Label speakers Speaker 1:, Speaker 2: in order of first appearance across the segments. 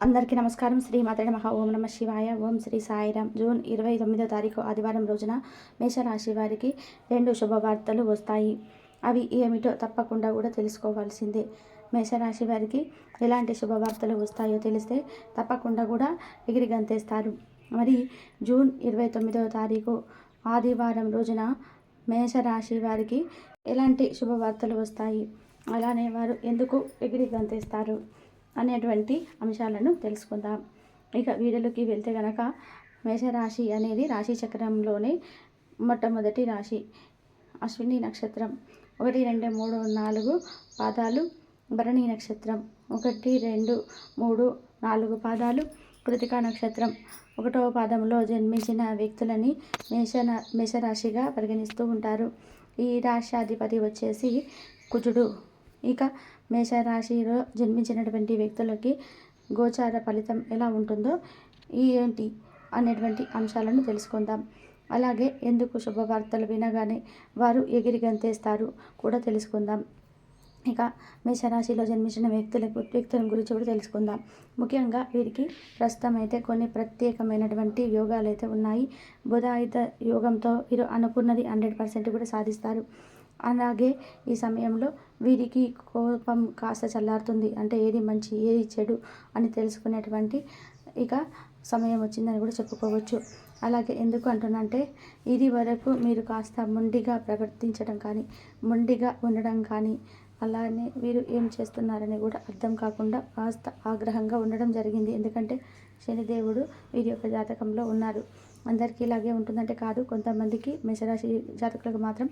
Speaker 1: అందరికీ నమస్కారం. శ్రీ మాతడి మహా ఓం నమ శివాయ. ఓం శ్రీ సాయిరామ్. జూన్ ఇరవై తొమ్మిదో తారీఖు ఆదివారం రోజున మేషరాశి వారికి రెండు శుభవార్తలు వస్తాయి. అవి ఏమిటో తప్పకుండా కూడా తెలుసుకోవాల్సిందే. మేషరాశి వారికి ఎలాంటి శుభవార్తలు వస్తాయో తెలిస్తే తప్పకుండా కూడా ఎగిరి గంతేస్తారు. మరి జూన్ ఇరవై తొమ్మిదవ తారీఖు ఆదివారం రోజున మేషరాశి వారికి ఎలాంటి శుభవార్తలు వస్తాయి? అలానే వారు ఎందుకు ఎగిరి గంతేస్తారు? అనేటువంటి అంశాలను తెలుసుకుందాం. ఇక వీడియోలోకి వెళ్తే గనక మేషరాశి అనేది రాశి చక్రంలోనే మొట్టమొదటి రాశి. అశ్విని నక్షత్రం. ఒకటి రెండు మూడు నాలుగు పాదాలు. భరణి నక్షత్రం. ఒకటి రెండు మూడు నాలుగు పాదాలు. కృతికా నక్షత్రం. ఒకటవ పాదంలో జన్మించిన వ్యక్తులని మేషన మేషరాశిగా పరిగణిస్తూ ఉంటారు. ఈ రాశాధిపతి వచ్చేసి కుజుడు. ఇక మేషరాశిలో జన్మించినటువంటి వ్యక్తులకి గోచార ఫలితం ఎలా ఉంటుందో ఈ ఏంటి అనేటువంటి అంశాలను తెలుసుకుందాం. అలాగే ఎందుకు శుభవార్తలు వినగానే వారు ఎగిరి గంతేస్తారు కూడా తెలుసుకుందాం. ఇక మేషరాశిలో జన్మించిన వ్యక్తులకు వ్యక్తుల గురించి కూడా తెలుసుకుందాం. ముఖ్యంగా వీరికి ప్రస్తుతం అయితే కొన్ని ప్రత్యేకమైనటువంటి యోగాలు అయితే ఉన్నాయి. బుధాయుత యోగంతో వీరు అనుకున్నది హండ్రెడ్ పర్సెంట్ కూడా సాధిస్తారు. అలాగే ఈ సమయంలో వీరికి కోపం కాస్త చల్లారుతుంది. అంటే ఏది మంచి ఏది చెడు అని తెలుసుకునేటువంటి ఇక సమయం వచ్చిందని కూడా చెప్పుకోవచ్చు. అలాగే ఎందుకు అంటున్నంటే ఇది వరకు మీరు కాస్త మొండిగా ప్రవర్తించడం కానీ మొండిగా ఉండడం కానీ అలానే వీరు ఏం చేస్తున్నారని కూడా అర్థం కాకుండా కాస్త ఆగ్రహంగా ఉండడం జరిగింది. ఎందుకంటే శనిదేవుడు వీరి యొక్క జాతకంలో ఉన్నారు. అందరికీ ఇలాగే ఉంటుందంటే కాదు. కొంతమందికి మేషరాశి జాతకులకు మాత్రం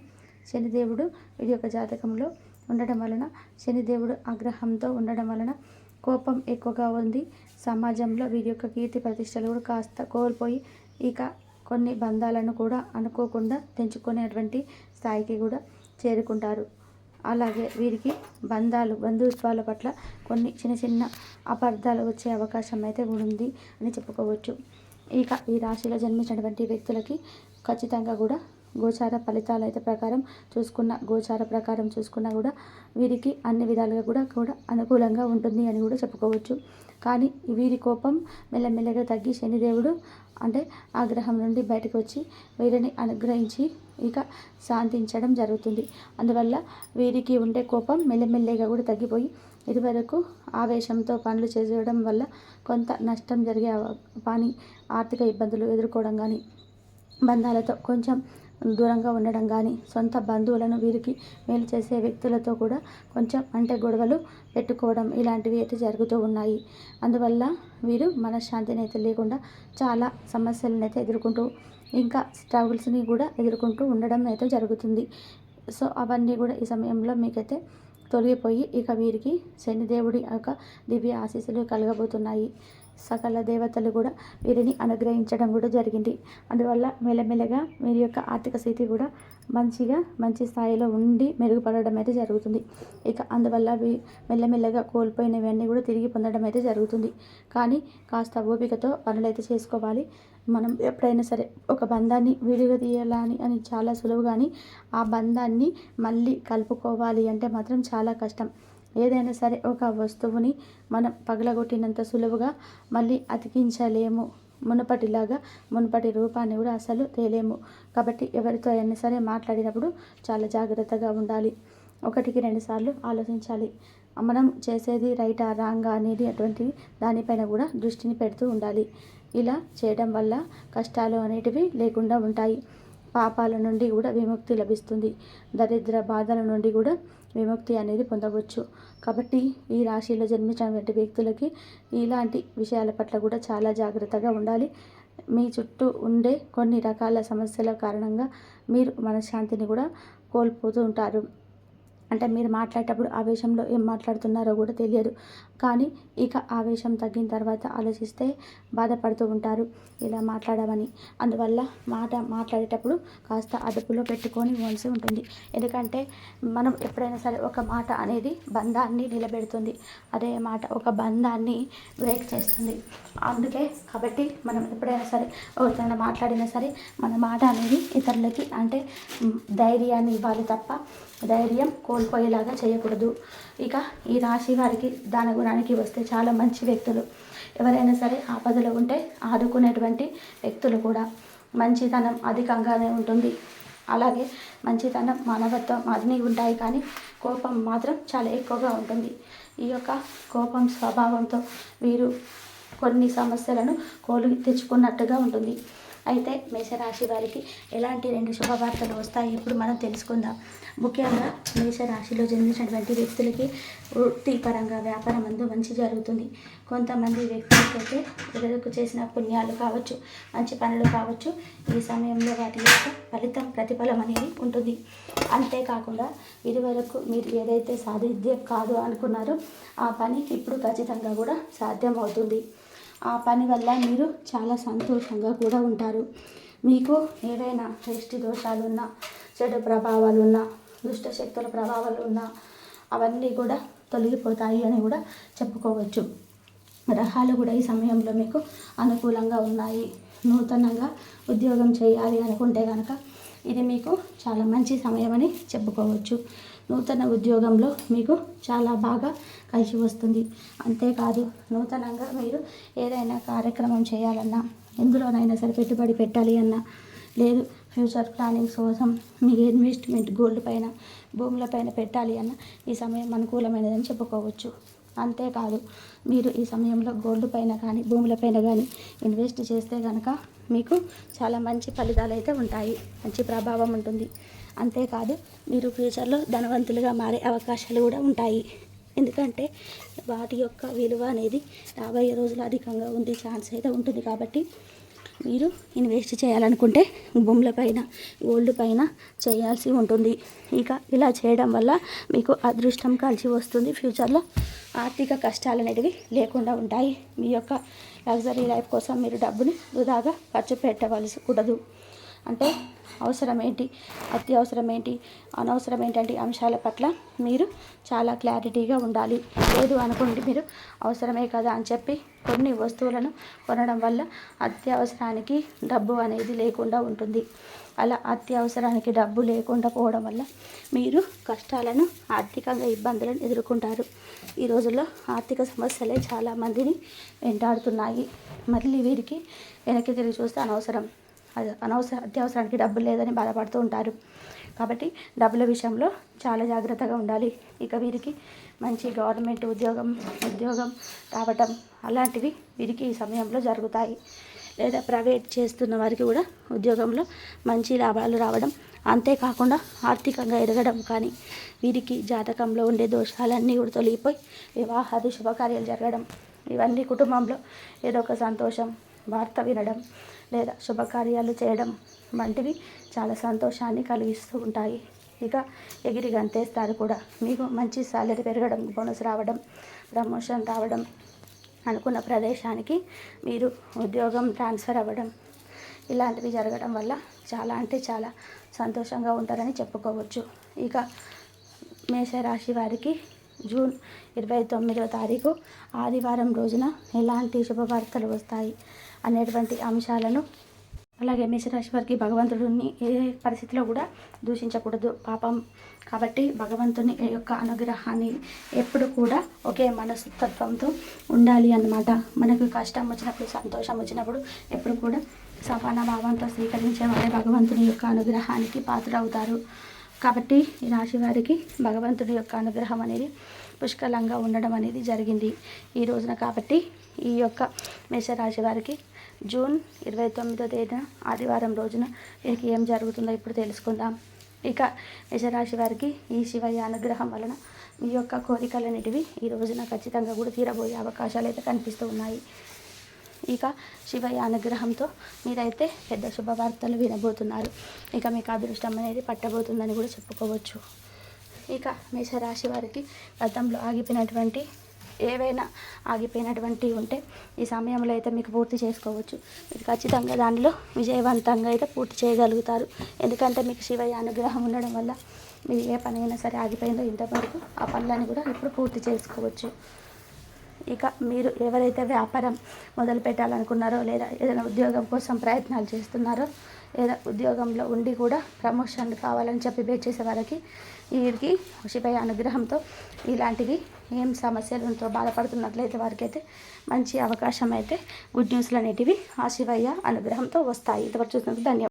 Speaker 1: శనిదేవుడు వీరి యొక్క జాతకంలో ఉండడం వలన శనిదేవుడు ఆగ్రహంతో ఉండడం వలన కోపం ఎక్కువగా ఉంది. సమాజంలో వీరి యొక్క కీర్తి ప్రతిష్టలు కూడా కాస్త కోల్పోయి ఇక కొన్ని బంధాలను కూడా అనుకోకుండా తెంచుకునేటువంటి స్థాయికి కూడా చేరుకుంటారు. అలాగే వీరికి బంధాలు బంధుత్వాల పట్ల కొన్ని చిన్న చిన్న అపార్థాలు వచ్చే అవకాశం అయితే ఉంది అని చెప్పుకోవచ్చు. ఇక ఈ రాశిలో జన్మించినటువంటి వ్యక్తులకి ఖచ్చితంగా కూడా గోచార ఫలితాలు అయితే ప్రకారం చూసుకున్న గోచార ప్రకారం చూసుకున్నా కూడా వీరికి అన్ని విధాలుగా కూడా కూడా అనుకూలంగా ఉంటుంది అని కూడా చెప్పుకోవచ్చు. కానీ వీరి కోపం మెల్లమెల్లగా తగ్గి శనిదేవుడు అంటే ఆగ్రహం నుండి బయటకు వచ్చి వీరిని అనుగ్రహించి ఇక శాంతించడం జరుగుతుంది. అందువల్ల వీరికి ఉండే కోపం మెల్లమెల్లగా కూడా తగ్గిపోయి ఇదివరకు ఆవేశంతో పనులు చేసేయడం వల్ల కొంత నష్టం జరిగే పని ఆర్థిక ఇబ్బందులు ఎదుర్కోవడం కానీ బంధాలతో కొంచెం దూరంగా ఉండడం కానీ సొంత బంధువులను వీరికి మేలు చేసే వ్యక్తులతో కూడా కొంచెం అంటే గొడవలు పెట్టుకోవడం ఇలాంటివి అయితే జరుగుతూ ఉన్నాయి. అందువల్ల వీరు మనశ్శాంతిని అయితే లేకుండా చాలా సమస్యలను అయితే ఎదుర్కొంటూ ఇంకా స్ట్రగుల్స్ని కూడా ఎదుర్కొంటూ ఉండడం అయితే జరుగుతుంది. సో అవన్నీ కూడా ఈ సమయంలో మీకైతే తొలగిపోయి ఇక వీరికి శనిదేవుడి యొక్క దివ్య ఆశీస్సులు కలగబోతున్నాయి. సకల దేవతలు కూడా వీరిని అనుగ్రహించడం కూడా జరిగింది. అందువల్ల మెల్లమెల్లగా వీరి యొక్క ఆర్థిక స్థితి కూడా మంచిగా మంచి స్థాయిలో ఉండి మెరుగుపడడం అయితే జరుగుతుంది. ఇక అందువల్ల మెల్లమెల్లగా కోల్పోయినవన్నీ కూడా తిరిగి పొందడం అయితే జరుగుతుంది. కానీ కాస్త ఓపికతో పనులైతే చేసుకోవాలి. మనం ఎప్పుడైనా సరే ఒక బంధాన్ని విడిగా తీయాలని అని చాలా సులువు కానీ ఆ బంధాన్ని మళ్ళీ కలుపుకోవాలి అంటే మాత్రం చాలా కష్టం. ఏదైనా సరే ఒక వస్తువుని మనం పగలగొట్టినంత సులువుగా మళ్ళీ అతికించలేము. మునుపటిలాగా మునుపటి రూపాన్ని కూడా అసలు తేలేము. కాబట్టి ఎవరితో అయినా సరే మాట్లాడినప్పుడు చాలా జాగ్రత్తగా ఉండాలి. ఒకటికి రెండుసార్లు ఆలోచించాలి. మనం చేసేది రైటా రాంగా అనేది అటువంటి దానిపైన కూడా దృష్టిని పెడుతూ ఉండాలి. ఇలా చేయడం వల్ల కష్టాలు అనేటివి లేకుండా ఉంటాయి. పాపాల నుండి కూడా విముక్తి లభిస్తుంది. దరిద్ర బాధల నుండి కూడా విముక్తి అనేది పొందవచ్చు. కాబట్టి ఈ రాశిలో జన్మించినటువంటి వ్యక్తులకి ఇలాంటి విషయాల పట్ల కూడా చాలా జాగ్రత్తగా ఉండాలి. మీ చుట్టూ ఉండే కొన్ని రకాల సమస్యల కారణంగా మీరు మనశ్శాంతిని కూడా కోల్పోతూ ఉంటారు. అంటే మీరు మాట్లాడేటప్పుడు ఆవేశంలో ఏం మాట్లాడుతున్నారో కూడా తెలియదు. కానీ ఇక ఆవేశం తగ్గిన తర్వాత ఆలోచిస్తే బాధపడుతూ ఉంటారు. ఇలా మాట్లాడమని. అందువల్ల మాట మాట్లాడేటప్పుడు కాస్త అదుపులో పెట్టుకొని ఇవ్వాల్సి ఉంటుంది. ఎందుకంటే మనం ఎప్పుడైనా సరే ఒక మాట అనేది బంధాన్ని నిలబెడుతుంది. అదే మాట ఒక బంధాన్ని బ్రేక్ చేస్తుంది. అందుకే కాబట్టి మనం ఎప్పుడైనా సరే ఎవరితో మాట్లాడినా సరే మన మాట అనేది ఇతరులకి అంటే ధైర్యాన్ని ఇవ్వాలి తప్ప ధైర్యం కోల్పోయేలాగా చేయకూడదు. ఇక ఈ రాశి వారికి దాని గుణానికి వస్తే చాలా మంచి వ్యక్తులు. ఎవరైనా సరే ఆపదలో ఉంటే ఆదుకునేటువంటి వ్యక్తులు కూడా. మంచితనం అధికంగానే ఉంటుంది. అలాగే మంచితనం మానవత్వం అన్నీ ఉంటాయి కానీ కోపం మాత్రం చాలా ఎక్కువగా ఉంటుంది. ఈ యొక్క కోపం స్వభావంతో వీరు కొన్ని సమస్యలను కోలు తెచ్చుకున్నట్టుగా ఉంటుంది. అయితే మేషరాశి వారికి ఎలాంటి రెండు శుభవార్తలు వస్తాయి ఇప్పుడు మనం తెలుసుకుందాం. ముఖ్యంగా మేషరాశిలో జన్మించినటువంటి వ్యక్తులకి వృత్తిపరంగా వ్యాపారం అందు మంచి జరుగుతుంది. కొంతమంది వ్యక్తులకైతే ఇతరులకు చేసిన పుణ్యాలు కావచ్చు మంచి పనులు కావచ్చు ఈ సమయంలో వాటి యొక్క ఫలితం ప్రతిఫలం అనేది ఉంటుంది. అంతేకాకుండా ఇదివరకు మీరు ఏదైతే సాధిద్యం కాదు అనుకున్నారో ఆ పని ఇప్పుడు ఖచ్చితంగా కూడా సాధ్యం అవుతుంది ఆ పని వల్ల మీరు చాలా సంతోషంగా కూడా ఉంటారు. మీకు ఏవైనా దృష్టి దోషాలు ఉన్నా చెడు ప్రభావాలు ఉన్నా దుష్ట శక్తుల ప్రభావాలు ఉన్నా అవన్నీ కూడా తొలగిపోతాయి అని కూడా చెప్పుకోవచ్చు. గ్రహాలు కూడా ఈ సమయంలో మీకు అనుకూలంగా ఉన్నాయి. నూతనంగా ఉద్యోగం చేయాలి అనుకుంటే కనుక ఇది మీకు చాలా మంచి సమయం అని చెప్పుకోవచ్చు. నూతన ఉద్యోగంలో మీకు చాలా బాగా కలిసి వస్తుంది. అంతేకాదు నూతనంగా మీరు ఏదైనా కార్యక్రమం చేయాలన్నా ఎందులోనైనా సరే పెట్టుబడి పెట్టాలి అన్నా లేదు ఫ్యూచర్ ప్లానింగ్స్ కోసం మీ ఇన్వెస్ట్మెంట్ గోల్డ్ పైన భూముల పైన పెట్టాలి అన్న ఈ సమయం అనుకూలమైనదని చెప్పుకోవచ్చు. అంతేకాదు మీరు ఈ సమయంలో గోల్డ్ పైన కానీ భూముల పైన కానీ ఇన్వెస్ట్ చేస్తే కనుక మీకు చాలా మంచి ఫలితాలు అయితే ఉంటాయి. మంచి ప్రభావం ఉంటుంది. అంతేకాదు మీరు ఫ్యూచర్లో ధనవంతులుగా మారే అవకాశాలు కూడా ఉంటాయి. ఎందుకంటే వాటి యొక్క విలువ అనేది రాబోయే రోజులు అధికంగా ఉంది ఛాన్స్ అయితే ఉంటుంది కాబట్టి మీరు ఇన్వెస్ట్ చేయాలనుకుంటే భూముల పైన గోల్డ్ పైన చేయాల్సి ఉంటుంది. ఇక ఇలా చేయడం వల్ల మీకు అదృష్టం కలిసి వస్తుంది. ఫ్యూచర్లో ఆర్థిక కష్టాలు అనేటివి లేకుండా ఉంటాయి. మీ యొక్క లగ్జరీ లైఫ్ కోసం మీరు డబ్బుని వృధాగా ఖర్చు పెట్టవలసి కూడదు అంటే అవసరం ఏంటి అత్యవసరం ఏంటి అనవసరం ఏంటంటే అంశాల పట్ల మీరు చాలా క్లారిటీగా ఉండాలి. లేదు అనుకోండి మీరు అవసరమే కదా అని చెప్పి కొన్ని వస్తువులను కొనడం వల్ల అత్యవసరానికి డబ్బు అనేది లేకుండా ఉంటుంది. అలా అత్యవసరానికి డబ్బు లేకుండా పోవడం వల్ల మీరు కష్టాలను ఆర్థికంగా ఇబ్బందులను ఎదుర్కొంటారు. ఈ రోజుల్లో ఆర్థిక సమస్యలే చాలా మందిని వెంటాడుతున్నాయి. మళ్ళీ వీరికి వెనక్కి తిరిగి చూస్తే అనవసరం. అనవసర అత్యవసరానికి డబ్బులు లేదని బాధపడుతూ ఉంటారు. కాబట్టి డబ్బుల విషయంలో చాలా జాగ్రత్తగా ఉండాలి. ఇక వీరికి మంచి గవర్నమెంట్ ఉద్యోగం ఉద్యోగం రావటం అలాంటివి వీరికి ఈ సమయంలో జరుగుతాయి. లేదా ప్రైవేట్ చేస్తున్న వారికి కూడా ఉద్యోగంలో మంచి లాభాలు రావడం అంతేకాకుండా ఆర్థికంగా ఎదగడం కానీ వీరికి జాతకంలో ఉండే దోషాలన్నీ కూడా తొలగిపోయి వివాహాది శుభకార్యాలు జరగడం ఇవన్నీ కుటుంబంలో ఏదో ఒక సంతోషం వార్త వినడం లేదా శుభకార్యాలు చేయడం వంటివి చాలా సంతోషాన్ని కలిగిస్తూ ఉంటాయి. ఇక ఎగిరి గంతేస్తారు కూడా. మీకు మంచి సాలరీ పెరగడం బోనస్ రావడం ప్రమోషన్ రావడం అనుకున్న ప్రదేశానికి మీరు ఉద్యోగం ట్రాన్స్ఫర్ అవ్వడం ఇలాంటివి జరగడం వల్ల చాలా అంటే చాలా సంతోషంగా ఉంటారని చెప్పుకోవచ్చు. ఇక మేషరాశి వారికి జూన్ ఇరవై తొమ్మిదవ తారీఖు ఆదివారం రోజున ఎలాంటి శుభవార్తలు వస్తాయి అనేటువంటి అంశాలను అలాగే మేషరాశి వారికి భగవంతుడిని ఏ పరిస్థితిలో కూడా దూషించకూడదు పాపం. కాబట్టి భగవంతుని యొక్క అనుగ్రహాన్ని ఎప్పుడు కూడా ఒకే మనస్తత్వంతో ఉండాలి అన్నమాట. మనకు కష్టం వచ్చినప్పుడు సంతోషం వచ్చినప్పుడు ఎప్పుడు కూడా సమాన భావంతో స్వీకరించే వారే భగవంతుని యొక్క అనుగ్రహానికి పాత్రవుతారు. కాబట్టి ఈ రాశి వారికి భగవంతుడి యొక్క అనుగ్రహం అనేది పుష్కలంగా ఉండడం అనేది జరిగింది ఈ రోజున కాబట్టి ఈ యొక్క మేషరాశి వారికి జూన్ ఇరవై తొమ్మిదో తేదీన ఆదివారం రోజున వీరికి ఏం జరుగుతుందో ఇప్పుడు తెలుసుకుందాం. ఇక మేషరాశి వారికి ఈ శివయ్య అనుగ్రహం వలన మీ యొక్క కోరికలన్నిటివి ఈ రోజున ఖచ్చితంగా కూడా తీరబోయే అవకాశాలు అయితే కనిపిస్తూ ఉన్నాయి. ఇక శివయ్య అనుగ్రహంతో మీరైతే పెద్ద శుభవార్తలు వినబోతున్నారు. ఇక మీకు అదృష్టం అనేది పట్టబోతుందని కూడా చెప్పుకోవచ్చు. ఇక మేషరాశి వారికి గతంలో ఆగిపోయినటువంటి ఏవైనా ఆగిపోయినటువంటి ఉంటే ఈ సమయంలో అయితే మీకు పూర్తి చేసుకోవచ్చు. మీరు ఖచ్చితంగా దానిలో విజయవంతంగా అయితే పూర్తి చేయగలుగుతారు. ఎందుకంటే మీకు శివయ్య అనుగ్రహం ఉండడం వల్ల మీరు ఏ పని అయినా సరే ఆగిపోయిందో ఇంతవరకు ఆ పనులను కూడా ఇప్పుడు పూర్తి చేసుకోవచ్చు. ఇక మీరు ఎవరైతే వ్యాపారం మొదలు పెట్టాలనుకున్నారో లేదా ఏదైనా ఉద్యోగం కోసం ప్రయత్నాలు చేస్తున్నారో లేదా ఉద్యోగంలో ఉండి కూడా ప్రమోషన్ కావాలని చెప్పి వెయిట్ చేసే వారికి వీరికి శివయ్య అనుగ్రహంతో ఇలాంటివి ఏం సమస్యలతో బాధపడుతున్నట్లయితే వారికైతే మంచి అవకాశం అయితే గుడ్ న్యూస్లు అనేటివి ఆ శివయ్య అనుగ్రహంతో వస్తాయి. ఇంతవరకు చూసినందుకు ధన్యవాదాలు.